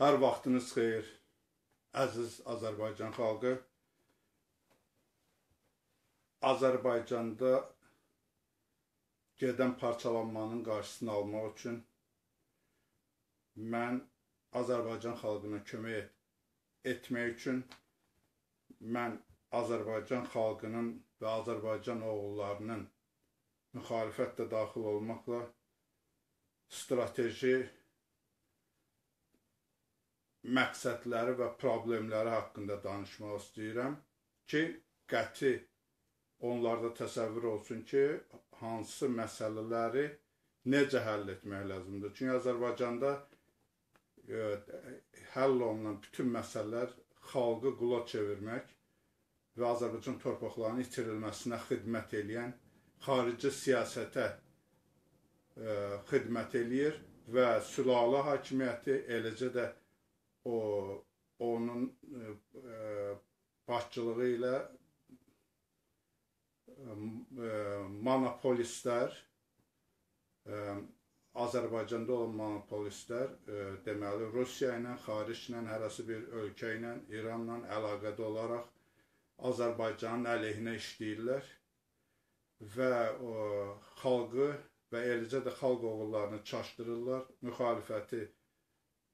Hər vaxtınız xeyir, əziz Azərbaycan xalqı. Azərbaycanda gedən parçalanmanın qarşısını almaq üçün mən Azərbaycan xalqına kömək et etmək üçün mən Azərbaycan xalqının və Azərbaycan oğullarının müxalifətdə daxil olmaqla strateji məqsədləri və problemləri haqqında danışmaq istəyirəm ki, qəti onlarda təsəvvür olsun ki, hansı məsələləri necə həll etmək lazımdır. Çünki Azərbaycanda e, həll olunan bütün məsələlər xalqı qula çevirmək və Azərbaycan torpaqlarının itirilməsinə xidmət edən xarici siyasətə e, xidmət eləyir və sülalə hakimiyyəti, eləcə də o onun e, e başçılığı ilə monopolistlər Azərbaycanda olan monopolistlər deməli Rusiya ilə, xariclə, hərəsi bir ölkə ilə, İranla əlaqədə olaraq Azərbaycanın əleyhinə işləyirlər və o, xalqı və eləcə də xalq oğullarını çaşdırırlar, müxalifəti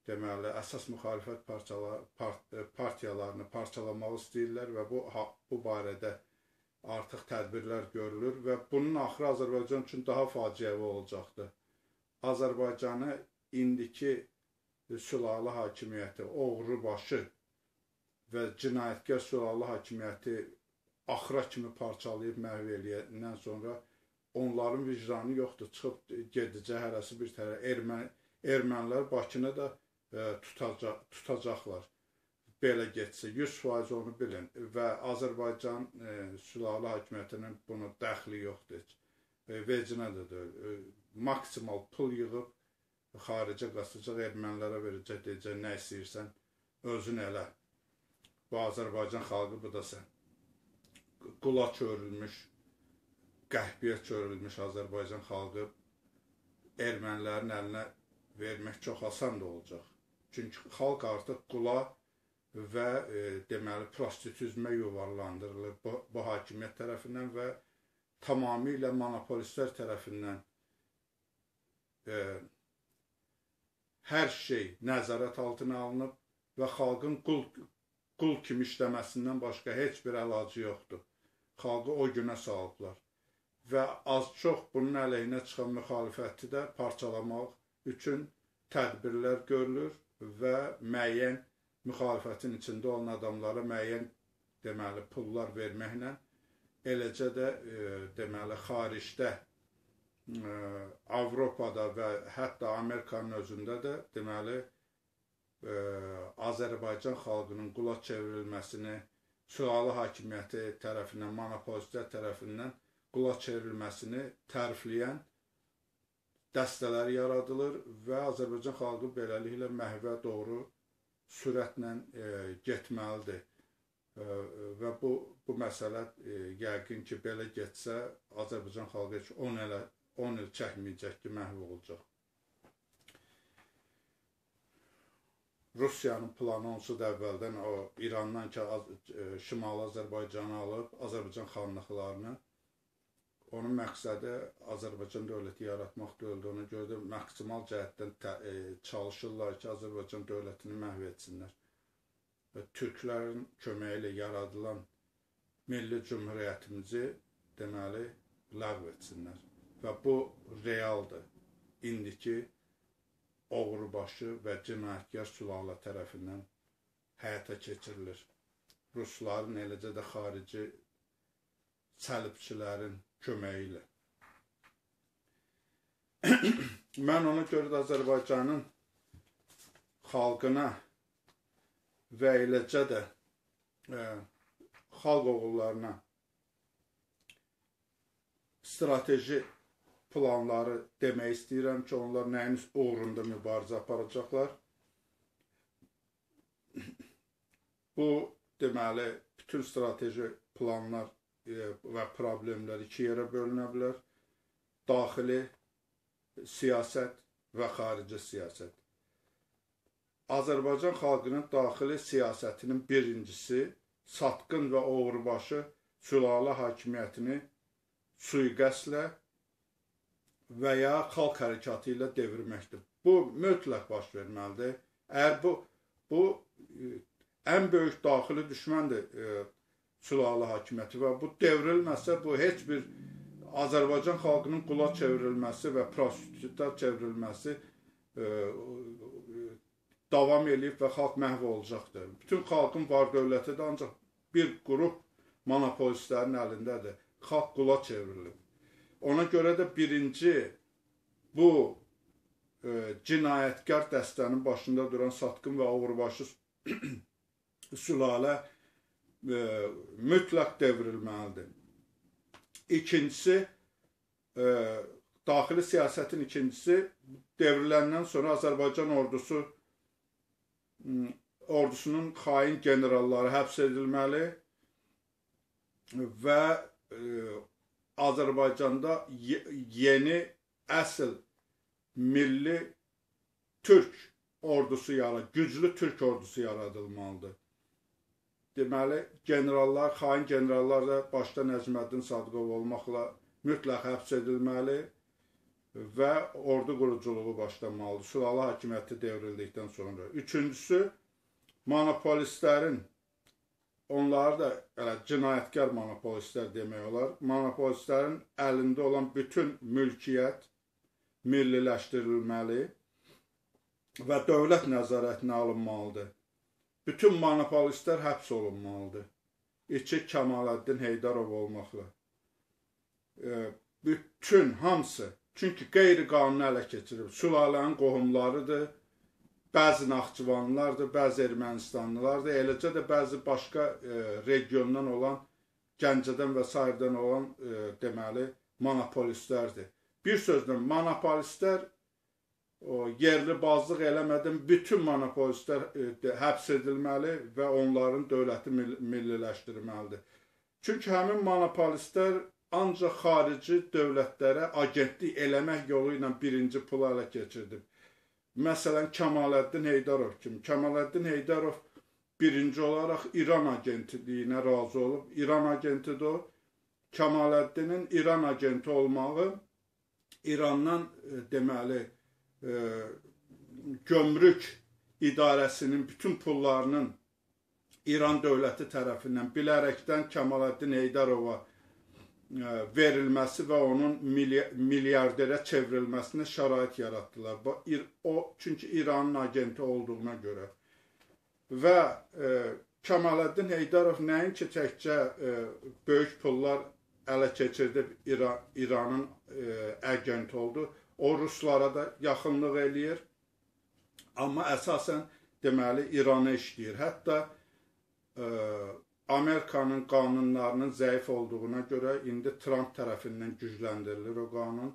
deməli əsas müxalifət parçalar, part, partiyalarını parçalamaq istəyirlər və bu bu barədə artıq tədbirlər görülür və bunun axırı Azərbaycan üçün daha faciəvi olacaqdır. Azərbaycanı indiki sülalə hakimiyyəti, oğru başı və cinayətkar sülalə hakimiyyəti axıra kimi parçalayıb məhv eləyəndən sonra onların vicdanı yoxdur. Çıxıb gedəcək hərəsi bir tərəf erməni ermənilər Bakını da e, tutacaq, tutacaqlar belə getsə 100% onu bilin və Azərbaycan e, sülalə hakimiyyətinin buna dəxli yoxdur heç. E, vecinə də deyil. Maksimal pul yığıb xaricə qaçacaq, ermənilərə verəcək, deyəcək, nə istəyirsən, özün elə. Bu Azərbaycan xalqı bu da sən. Qula çörülmüş, qəhbiyə çörülmüş Azərbaycan xalqı ermənilərin əlinə vermək çox asan da olacaq. Çünki xalq artıq qula və e, deməli prostituzmə yuvarlandırılır bu, bu hakimiyyət tərəfindən və tamamilə monopolistlər tərəfindən e, hər şey nəzarət altına alınıb və xalqın qul, qul kimi işləməsindən başqa heç bir əlacı yoxdur. Xalqı o günə salıblar. Və az-çox bunun əleyhinə çıxan müxalifəti də parçalamaq üçün tədbirlər görülür və müəyyən müxalifətin içində olan adamlara müəyyən deməli pullar verməklə eləcə də e, deməli xaricdə e, Avropada və hətta Amerikanın özündə də deməli e, Azərbaycan xalqının qula çevrilməsini sülalı hakimiyyəti tərəfindən, monopolistlər tərəfindən qula çevrilməsini tərifləyən dəstələr yaradılır və Azərbaycan xalqı beləliklə məhvə doğru sürətlə e, getməlidir. E, və bu, bu məsələ e, yəqin ki, belə getsə, Azərbaycan xalqı heç 10 ilə 10 il çəkməyəcək ki, məhv olacaq. Rusiyanın planı onsuz da əvvəldən o İrandan ki, e, Şimali Azərbaycanı alıb, Azərbaycan xanlıqlarını Onun məqsədi Azərbaycan dövləti yaratmaq deyildi. Ona görə də maksimal cəhətdən tə, e, çalışırlar ki, Azərbaycan dövlətini məhv etsinlər. Və türklərin köməyi ilə yaradılan milli cümhuriyyətimizi deməli ləğv etsinlər. Və bu realdır. İndiki oğrubaşı və cinayətkar sülalə tərəfindən həyata keçirilir. Rusların, eləcə də xarici səlibçilərin köməyi ilə. Mən ona görə də Azərbaycanın xalqına və eləcə də ə, e, xalq oğullarına strateji planları demək istəyirəm ki, onlar nəyin uğrunda mübarizə aparacaqlar. Bu deməli bütün strateji planlar və problemlər iki yerə bölünə bilər. Daxili siyasət və xarici siyasət. Azərbaycan xalqının daxili siyasətinin birincisi satqın və oğurbaşı sülalə hakimiyyətini sui-qəsdlə və ya xalq hərəkatı ilə devirməkdir. Bu mütləq baş verməlidir. Əgər bu bu ən böyük daxili düşməndir sülalə hakimiyyəti və bu devrilməsə bu heç bir Azərbaycan xalqının qula çevrilməsi və prostituta çevrilməsi e, davam eləyib və xalq məhv olacaqdır. Bütün xalqın var dövləti də ancaq bir qrup monopolistlərin əlindədir. Xalq qula çevrilib. Ona görə də birinci bu e, cinayətkar dəstənin başında duran satqın və oğurbaşı sülalə e, mütləq devrilməlidir. İkincisi, e, daxili siyasətin ikincisi, devriləndən sonra Azərbaycan ordusu ordusunun xain generalları həbs edilməli və e, Azərbaycanda yeni əsl milli türk ordusu yarat, güclü türk ordusu yaradılmalıdır. Deməli, generallar, xain generallar da başda Nəcməddin Sadıqov olmaqla mütləq həbs edilməli və ordu quruculuğu başlanmalıdır. Sülalə hakimiyyəti devrildikdən sonra. Üçüncüsü, monopolistlərin, onları da elə cinayətkar monopolistlər demək olar, monopolistlərin əlində olan bütün mülkiyyət milliləşdirilməli və dövlət nəzarətinə alınmalıdır bütün monopolistlər həbs olunmalıdır. İki Kemaləddin Heydarov olmaqla. E, bütün hamısı, çünki qeyri-qanuni ələ keçirib, sülalənin qohumlarıdır, bəzi Naxçıvanlılardır, bəzi Ermənistanlılardır, eləcə də bəzi başqa e, regiondan olan, Gəncədən və sairdən olan e, deməli monopolistlərdir. Bir sözlə monopolistlər o yerli bazlıq eləmədən bütün monopolistlər e, həbs edilməli və onların dövləti milliləşdirməlidir. Çünki həmin monopolistlər ancaq xarici dövlətlərə agentlik eləmək yolu ilə birinci pulu ələ keçirdib. Məsələn, Kemaləddin Heydarov kimi. Kemaləddin Heydarov birinci olaraq İran agentliyinə razı olub. İran agentidir o. Kemaləddinin İran agenti olmağı İrandan e, deməli gömrük idarəsinin bütün pullarının İran dövləti tərəfindən bilərəkdən Kəmaləddin Heydarova e, verilməsi və onun milyarderə çevrilməsinə şərait yaratdılar. O çünki İranın agenti olduğuna görə. Və e, Kəmaləddin Heydarov nəinki təkcə e, böyük pullar ələ keçirdib İran, İranın e, agenti oldu, O ruslara da yaxınlıq eləyir. Amma əsasən deməli İrana işləyir. Hətta ə, e, Amerikanın qanunlarının zəif olduğuna görə indi Trump tərəfindən gücləndirilir o qanun.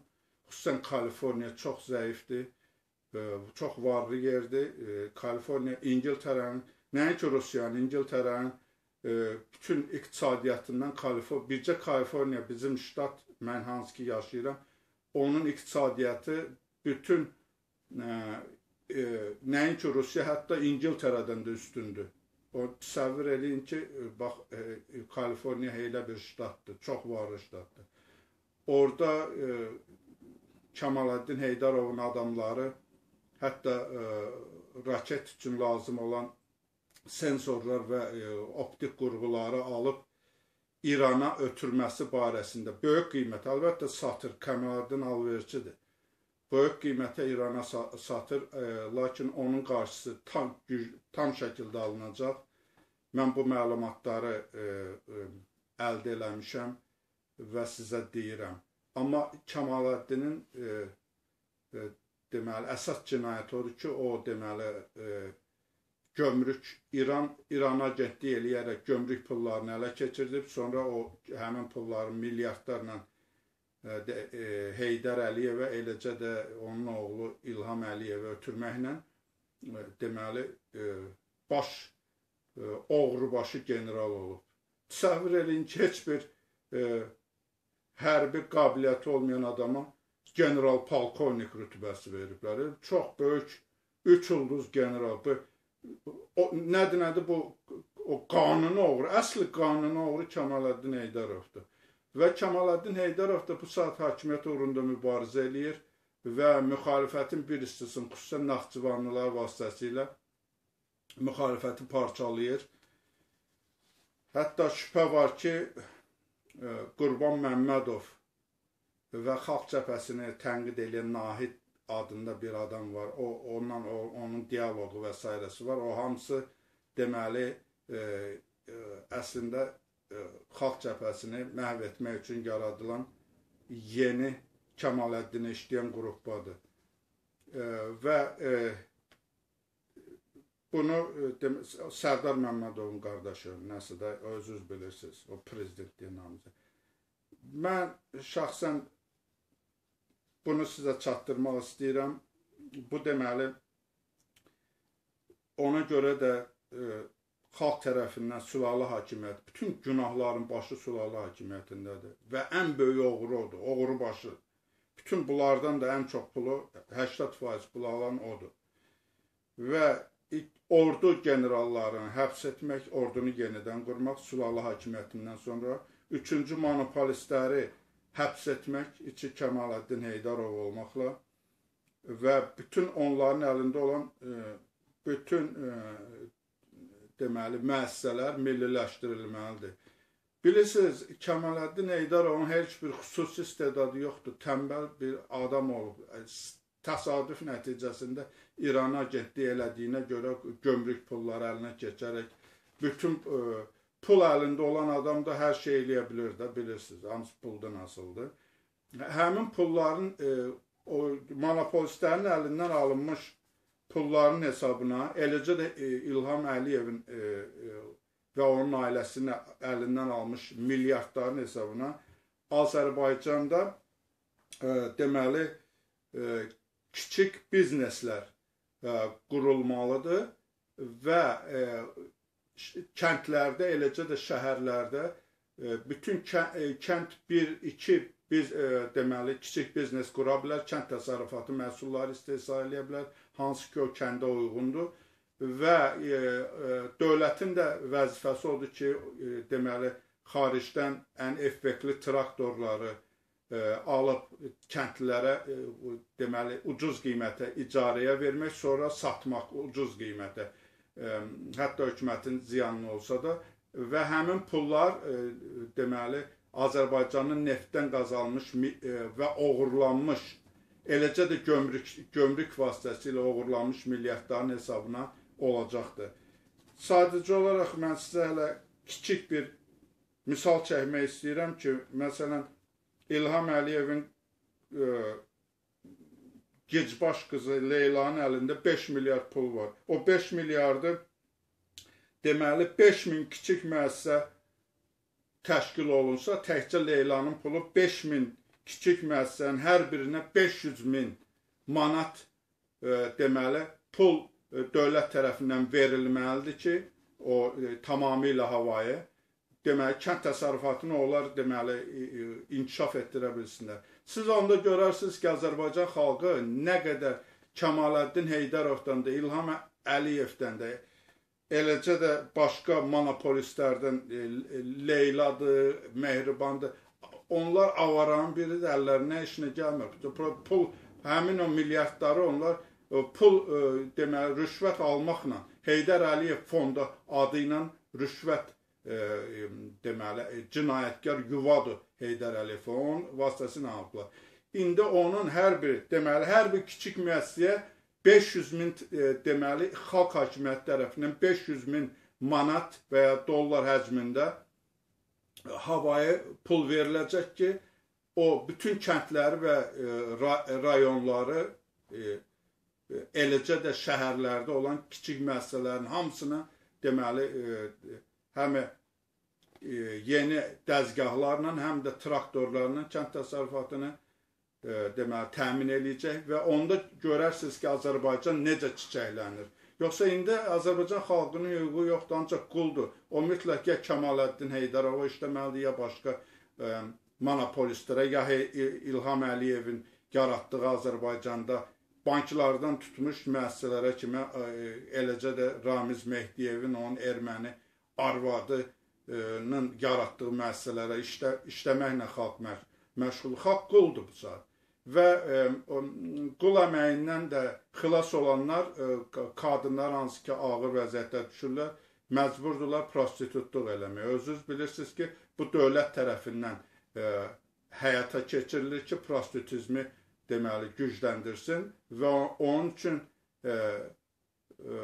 Xüsusən Kaliforniya çox zəifdir. Ə, e, çox varlı yerdir. Ə, e, Kaliforniya İngiltərənin, nəinki Rusiyanın, İngiltərənin ə, bütün iqtisadiyyatından Kaliforniya, bircə Kaliforniya bizim ştat, mən hansı ki yaşayıram, onun iqtisadiyyatı bütün ə, e, e, nəinki Rusiya, hətta İngiltərədən də üstündür. O təsəvvür eləyin ki, e, bax ə, Kaliforniya elə bir ştatdır, çox varlı ştatdır. Orada ə, Kemaləddin Heydarovun adamları hətta ə, raket üçün lazım olan sensorlar və ə, optik qurğuları alıb İrana ötürməsi barəsində böyük qiymət, əlbəttə satır, Kəmərdin alverçidir. Böyük qiymətə İrana satır, e, lakin onun qarşısı tam, tam şəkildə alınacaq. Mən bu məlumatları e, e, əldə eləmişəm və sizə deyirəm. Amma Kəmaləddinin e, e, deməli əsas cinayət odur ki, o deməli e, gömrük İran İrana agentlik eləyərək gömrük pullarını ələ keçirdib, sonra o həmin pulları milyardlarla e, e, Heydər Əliyevə, eləcə də onun oğlu İlham Əliyevə ötürməklə e, deməli e, baş e, oğru başı general olub. Təsəvvür eləyin ki, heç bir e, hərbi qabiliyyəti olmayan adama general polkovnik rütbəsi veriblər. Çox böyük Üç ulduz general. Bu, o, nədir, nədir bu o qanuni oğru, əsl qanuni oğru Kemaləddin Heydarovdur. Və Kemaləddin Heydarov da bu saat hakimiyyət uğrunda mübarizə eləyir və müxalifətin bir hissəsini, xüsusən Naxçıvanlılar vasitəsilə müxalifəti parçalayır. Hətta şübhə var ki, e, Qurban Məmmədov və Xalq cəbhəsini tənqid edən Nahid adında bir adam var. O ondan o, onun dialoqu və s. var. O hamısı deməli e, e, əslində e, Xalq cəbhəsini məhv etmək üçün yaradılan yeni Kəmaləddin işləyən qrupdadır. E, və e, Bunu e, Sərdar Məmmədovun qardaşı, nəsə də özünüz bilirsiniz, o prezidentliyə namizəd. Mən şəxsən bunu sizə çatdırmaq istəyirəm. Bu deməli ona görə də e, xalq tərəfindən sülalə hakimiyyət, bütün günahların başı sülalə hakimiyyətindədir və ən böyük oğru odur, oğru başı. Bütün bunlardan da ən çox pulu 80% pul alan odur. Və ordu generallarını həbs etmək, ordunu yenidən qurmaq, Sulalı hakimiyyətindən sonra üçüncü monopolistləri həbs etmək, içi Kəmaləddin Heydarov olmaqla və bütün onların əlində olan e, bütün e, deməli müəssisələr milliləşdirilməlidir. Bilirsiniz, Kəmaləddin Heydarovun heç bir xüsusi istedadı yoxdur. Tənbəl bir adam olub. E, təsadüf nəticəsində İrana getdi elədiyinə görə gömrük pulları əlinə keçərək bütün e, pul əlində olan adam da hər şey eləyə bilir də, bilirsiniz, hamısı puldan asıldı. Həmin pulların e, o monopolistlərin əlindən alınmış pulların hesabına, eləcə də e, İlham Əliyevin ə, ə, və onun ailəsinin əlindən almış milyardların hesabına Azərbaycanda ə, deməli ə, kiçik bizneslər ə, e, qurulmalıdır və ə, e, kəndlərdə, eləcə də şəhərlərdə e, bütün kənd 1-2 biz ə, deməli kiçik biznes qura bilər, kənd təsərrüfatı məhsulları istehsal edə bilər, hansı ki o kəndə uyğundur və ə, ə, dövlətin də vəzifəsi odur ki, ə, deməli xaricdən ən effektli traktorları alıb kəndlilərə e, deməli ucuz qiymətə icarəyə vermək, sonra satmaq ucuz qiymətə. Hətta hökumətin ziyanlı olsa da və həmin pullar e, deməli Azərbaycanın neftdən qazanmış e, və oğurlanmış eləcə də gömrük gömrük vasitəsilə oğurlanmış milyardların hesabına olacaqdır. Sadəcə olaraq mən sizə hələ kiçik bir misal çəkmək istəyirəm ki, məsələn İlham Əliyevin e, gecbaş qızı Leylanın əlində 5 milyard pul var. O 5 milyardı deməli 5000 kiçik müəssisə təşkil olunsa, təkcə Leylanın pulu 5000 kiçik müəssisənin hər birinə 500 min manat e, deməli pul e, dövlət tərəfindən verilməlidir ki, o e, tamamilə havaya deməli kənd təsərrüfatını onlar deməli inkişaf etdirə bilsinlər. Siz onda görərsiniz ki, Azərbaycan xalqı nə qədər Kəmaləddin Heydərovdan da, İlham Əliyevdən də, eləcə də başqa monopolistlərdən e, Leyladır, Mehribandır. Onlar avaranın biridir, əllərinə işinə gəlmir. Pul, həmin o milyardları onlar pul e, deməli rüşvət almaqla Heydər Əliyev fonda adı ilə rüşvət e, deməli cinayətkar yuvadır Heydər Əliyev onun vasitəsilə alıblar. İndi onun hər bir deməli hər bir kiçik müəssisəyə 500 min e, deməli xalq hakimiyyəti tərəfindən 500 min manat və ya dollar həcmində havaya pul veriləcək ki, o bütün kəndləri və e, rayonları e, eləcə də şəhərlərdə olan kiçik müəssisələrin hamısına deməli e, həm e, yeni dəzgahlarla, həm də traktorlarla kənd təsərrüfatını e, deməli təmin eləyəcək və onda görərsiniz ki, Azərbaycan necə çiçəklənir. Yoxsa indi Azərbaycan xalqının hüququ yoxdur, ancaq quldur. O mütləq ya Kəmaləddin Heydərova işləməlidir, ya başqa e, monopolistlərə, ya İlham Əliyevin yaratdığı Azərbaycanda banklardan tutmuş müəssisələrə kimi eləcə də Ramiz Mehdiyevin onun erməni arvadının yaratdığı müəssisələrə işlə, işləməklə xalq məşğul. Xalq quldur bu saat. Və ə, qul əməyindən də xilas olanlar ə, qadınlar hansı ki ağır vəziyyətdə düşürlər, məcburdurlar prostitutluq eləməyə. Özünüz bilirsiniz ki, bu dövlət tərəfindən ə, həyata keçirilir ki, prostitutizmi deməli gücləndirsin və onun üçün e, e,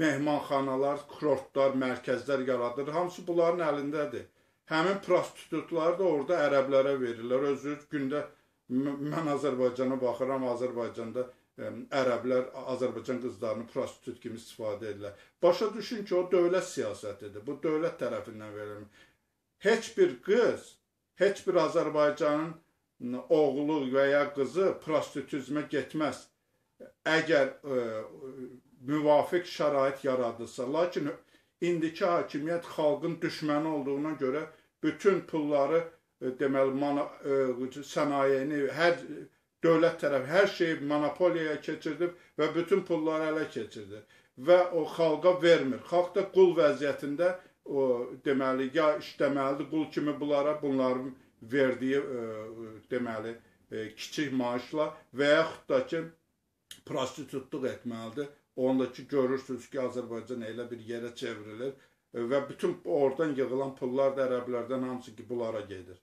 mehmanxanalar, kurortlar, mərkəzlər yaradır. Hamısı bunların əlindədir. Həmin prostitutlar da orada ərəblərə verirlər. Özünüz gündə mən Azərbaycana baxıram, Azərbaycanda ə, ərəblər Azərbaycan qızlarını prostitut kimi istifadə edirlər. Başa düşün ki, o dövlət siyasətidir. Bu dövlət tərəfindən verilir. Heç bir qız, heç bir Azərbaycanın oğlu və ya qızı prostituzmə getməz. Əgər ə, e, müvafiq şərait yaradılsa, lakin indiki hakimiyyət xalqın düşməni olduğuna görə bütün pulları e, deməli mana, e, sənayeni, hər dövlət tərəfi hər şeyi monopoliyaya keçirdib və bütün pulları ələ keçirdi və o xalqa vermir. Xalq da qul vəziyyətində o deməli ya işləməlidir, qul kimi bunlara bunların verdiyi e, deməli e, kiçik maaşla və yaxud da ki prostitutluq etməlidir. Onda ki görürsünüz ki, Azərbaycan elə bir yerə çevrilir e, və bütün oradan yığılan pullar da ərəblərdən hamısı ki bunlara gedir.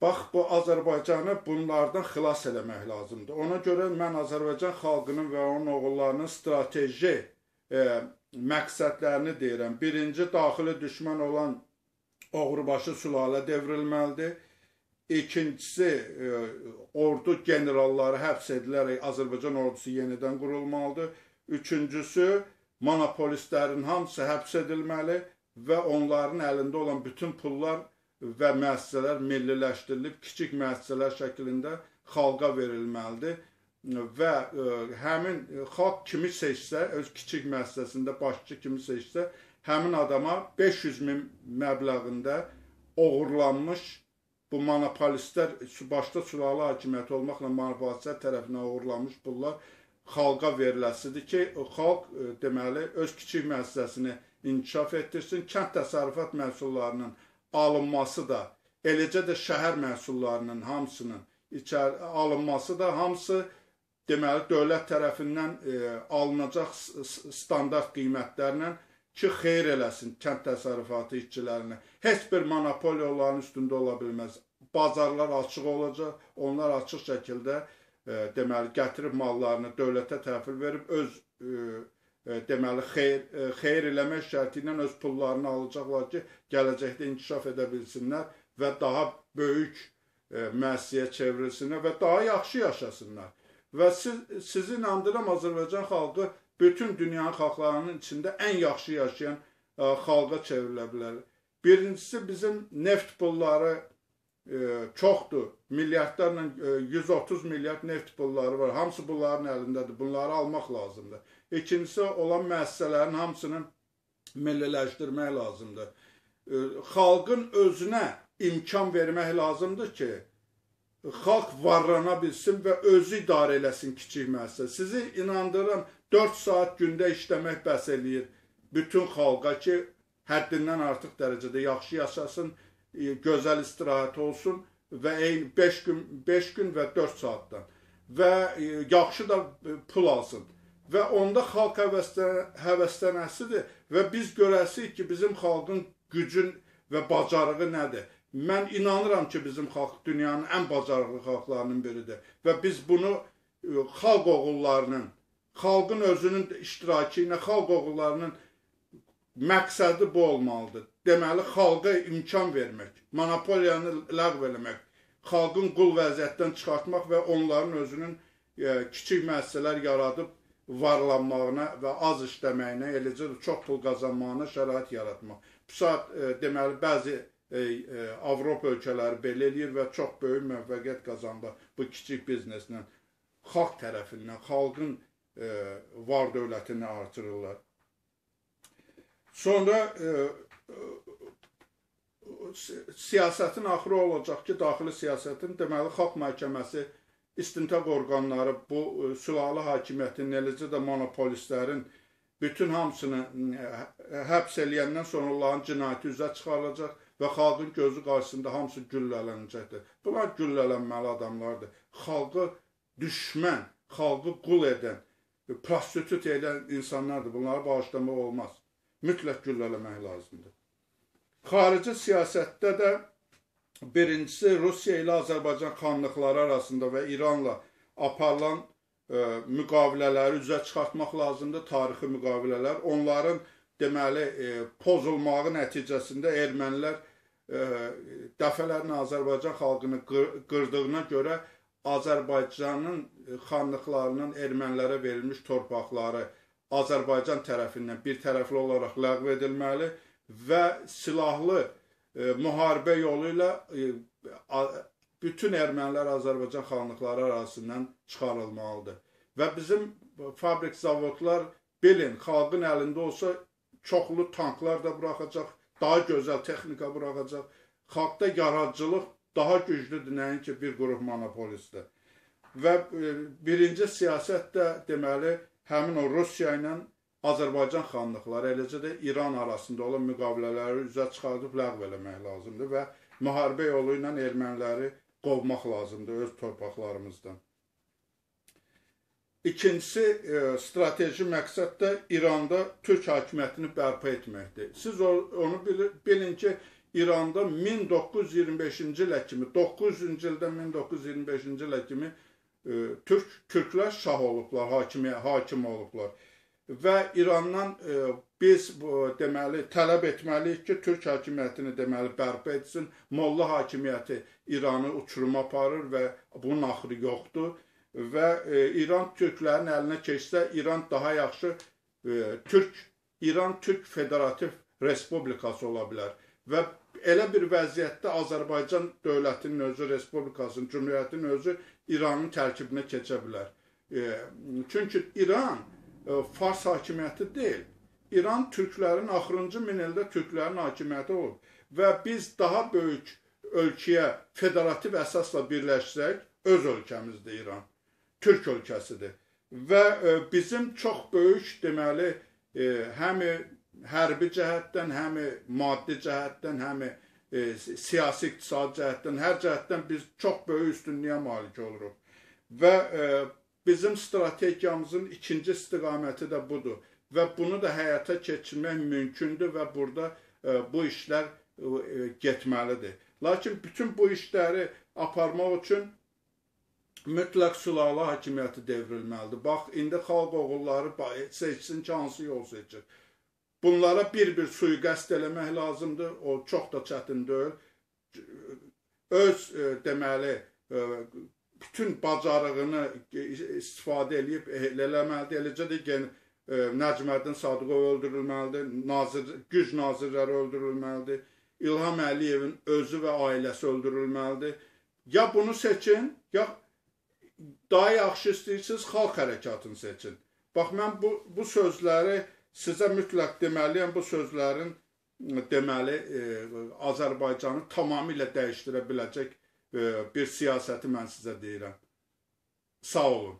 Bax, bu Azərbaycanı bunlardan xilas eləmək lazımdır. Ona görə mən Azərbaycan xalqının və onun oğullarının strateji e, məqsədlərini deyirəm. Birinci, daxili düşmən olan oğrubaşı sülalə devrilməlidir. İkincisi, e, ordu generalları həbs edilərək Azərbaycan ordusu yenidən qurulmalıdır. Üçüncüsü, monopolistlərin hamısı həbs edilməli və onların əlində olan bütün pullar və müəssisələr milliləşdirilib kiçik müəssisələr şəklində xalqa verilməlidir və ə, e, həmin xalq kimi seçsə, öz kiçik müəssisəsində başçı kimi seçsə, həmin adama 500 min məbləğində oğurlanmış bu monopolistlər başda sülalə hakimiyyəti olmaqla monopolistlər tərəfindən oğurlanmış pullar xalqa veriləsidir ki, xalq e, deməli öz kiçik müəssisəsini inkişaf etdirsin. Kənd təsərrüfat məhsullarının alınması da, eləcə də şəhər məhsullarının hamısının içəri alınması da hamısı deməli dövlət tərəfindən e, alınacaq standart qiymətlərlə ki, xeyr eləsin kənd təsərrüfatı işçilərinə. Heç bir monopoliya onların üstündə ola bilməz. Bazarlar açıq olacaq, onlar açıq şəkildə e, deməli gətirib mallarını dövlətə təhvil verib öz e, e, deməli xeyr e, xeyr eləmək şərti ilə öz pullarını alacaqlar ki, gələcəkdə inkişaf edə bilsinlər və daha böyük e, müəssisəyə çevrilsinlər və daha yaxşı yaşasınlar. Və siz, sizi inandırıram Azərbaycan xalqı bütün dünyanın xalqlarının içində ən yaxşı yaşayan ə, xalqa çevrilə bilər. Birincisi bizim neft pulları ə, çoxdur. Milyardlarla ə, e, 130 milyard neft pulları var. Hamısı bunların əlindədir. Bunları almaq lazımdır. İkincisi olan müəssisələrin hamısını milliləşdirmək lazımdır. Ə, xalqın özünə imkan vermək lazımdır ki, xalq varlana bilsin və özü idarə eləsin kiçik müəssisə. Sizi inandırıram, 4 saat gündə işləmək bəs eləyir bütün xalqa ki, həddindən artıq dərəcədə yaxşı yaşasın, e, gözəl istirahət olsun və 5 gün 5 gün və 4 saatdan və e, yaxşı da e, pul alsın. Və onda xalq həvəslənəsidir və biz görəsirik ki, bizim xalqın gücün və bacarığı nədir? Mən inanıram ki, bizim xalq dünyanın ən bacarıqlı xalqlarının biridir və biz bunu xalq oğullarının xalqın özünün iştirakı ilə xalq oğullarının məqsədi bu olmalıdır. Deməli, xalqa imkan vermək, monopoliyanı ləğv eləmək, xalqın qul vəziyyətdən çıxartmaq və onların özünün e, kiçik müəssisələr yaradıb varlanmağına və az işləməyinə, eləcə də çox pul qazanmağına şərait yaratmaq. Bu saat e, deməli bəzi e, e, Avropa ölkələri belə eləyir və çox böyük müvəffəqiyyət qazandı bu kiçik bizneslə xalq tərəfindən, xalqın e, var dövlətini artırırlar. Sonra e, e, siyasətin axırı olacaq ki, daxili siyasətin deməli xalq məhkəməsi istintaq orqanları bu e, sülalə hakimiyyətin, eləcə də monopolistlərin bütün hamısını e, həbs eləyəndən sonra onların cinayəti üzə çıxarılacaq və xalqın gözü qarşısında hamısı güllələnəcəkdir. Bunlar güllələnməli adamlardır. Xalqı düşmən, xalqı qul edən, prostitut edən insanlardır. Bunları bağışlamaq olmaz. Mütləq güllələmək lazımdır. Xarici siyasətdə də birincisi Rusiya ilə Azərbaycan xanlıqları arasında və İranla aparılan ə, e, müqavilələri üzə çıxartmaq lazımdır, tarixi müqavilələr. Onların deməli ə, e, pozulmağı nəticəsində ermənilər ə, e, dəfələrlə Azərbaycan xalqını qır, qırdığına görə Azərbaycanın xanlıqlarının ermənilərə verilmiş torpaqları Azərbaycan tərəfindən bir tərəfli olaraq ləğv edilməli və silahlı e, müharibə yolu ilə e, bütün ermənilər Azərbaycan xanlıqları arasından çıxarılmalıdır. Və bizim fabrik zavodlar bilin, xalqın əlində olsa çoxlu tanklar da buraxacaq, daha gözəl texnika buraxacaq. Xalqda yaradıcılıq daha güclüdür nəinki bir qrup monopolistdir. Və e, birinci siyasət də deməli həmin o Rusiya ilə Azərbaycan xanlıqları, eləcə də İran arasında olan müqavilələri üzə çıxardıb ləğv eləmək lazımdır və müharibə yolu ilə erməniləri qovmaq lazımdır öz torpaqlarımızdan. İkincisi, e, strateji məqsəd də İranda türk hakimiyyətini bərpa etməkdir. Siz onu bilin ki, İranda 1925-ci ilə kimi, 900-cü ildən 1925-ci ilə kimi Türk Türklər şah olublar, hakimiyyət hakim olublar. Və İrandan e, biz bu deməli tələb etməliyik ki, Türk hakimiyyətini deməli bərpa etsin. Molla hakimiyyəti İranı uçuruma aparır və bunun axırı yoxdur və e, İran türklərin əlinə keçsə, İran daha yaxşı e, Türk İran Türk Federativ Respublikası ola bilər və elə bir vəziyyətdə Azərbaycan dövlətinin özü, respublikasının, cümhuriyyətin özü İranın tərkibinə keçə bilər. E, çünki İran e, Fars hakimiyyəti deyil. İran türklərin axırıncı min ildə türklərin hakimiyyəti olub və biz daha böyük ölkəyə federativ əsasla birləşsək, öz ölkəmizdir İran. Türk ölkəsidir. Və e, bizim çox böyük deməli e, həm hərbi cəhətdən, həm maddi cəhətdən, həm e, siyasi iqtisadi cəhətdən, hər cəhətdən biz çox böyük üstünlüyə malik oluruq. Və e, bizim strategiyamızın ikinci istiqaməti də budur. Və bunu da həyata keçirmək mümkündür və burada e, bu işlər e, getməlidir. Lakin bütün bu işləri aparmaq üçün mütləq sülalə hakimiyyəti devrilməlidir. Bax, indi xalq oğulları seçsin ki, hansı yol seçir. Bunlara bir-bir sui-qəsd eləmək lazımdır. O çox da çətin deyil. Öz e, deməli e, bütün bacarığını istifadə eləyib eləməlidir. Eləcə də gen e, Nəcməddin Sadıqov öldürülməlidir. Nazir güc nazirləri öldürülməlidir. İlham Əliyevin özü və ailəsi öldürülməlidir. Ya bunu seçin, ya daha yaxşı istəyirsiniz, xalq hərəkatını seçin. Bax mən bu bu sözləri Sizə mütləq deməliyəm bu sözlərin deməli e, Azərbaycanı tamamilə dəyişdirə biləcək e, bir siyasəti mən sizə deyirəm. Sağ olun.